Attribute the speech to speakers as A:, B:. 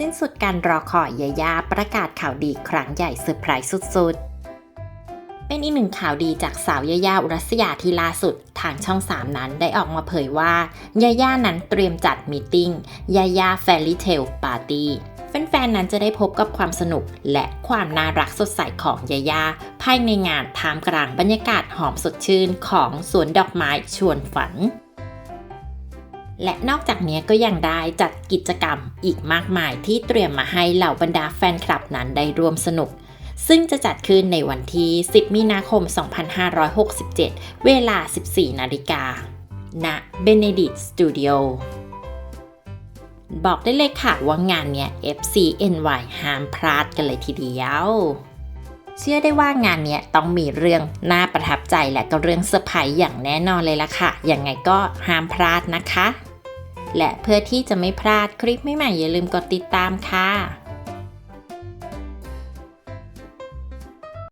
A: สิ้นสุดการรอคอยยายาประกาศข่าวดีครั้งใหญ่เซอร์ไพรส์สุดๆ เป็นอีกหนึ่งข่าวดีจากสาวยายาอุรัสยาที่ล่าสุดทางช่อง 3 นั้นได้ออกมาเผยว่ายาย่านั้นเตรียมจัดมีติ้งยายาแฟรี่เทลปาร์ตี้แฟนๆ นั้นจะได้พบกับความสนุกและความน่ารักสดใสของยายาภายในงานท่ามกลางบรรยากาศหอมสดชื่นของสวนดอกไม้ชวนฝัน และนอกจากนี้ก็ยังได้จัดกิจกรรมอีกมากมายที่เตรียมมาให้เหล่าบรรดาแฟนคลับนั้นได้ร่วมสนุก ซึ่งจะจัดขึ้นในวันที่ 10 มีนาคม 2567 เวลา 14 นาฬิกา ณ Benedict Studio บอกได้เลยค่ะว่างานเนี้ย FCNY ห้ามพลาดกันเลยทีเดียว เชื่อได้ว่างานเนี้ยต้องมีเรื่องน่าประทับใจและก็เรื่องเซอร์ไพรส์อย่างแน่นอนเลยล่ะค่ะ ยังไงก็ห้ามพลาดนะคะ และเพื่อที่จะไม่พลาดคลิปใหม่ๆอย่าลืมกดติดตามค่ะ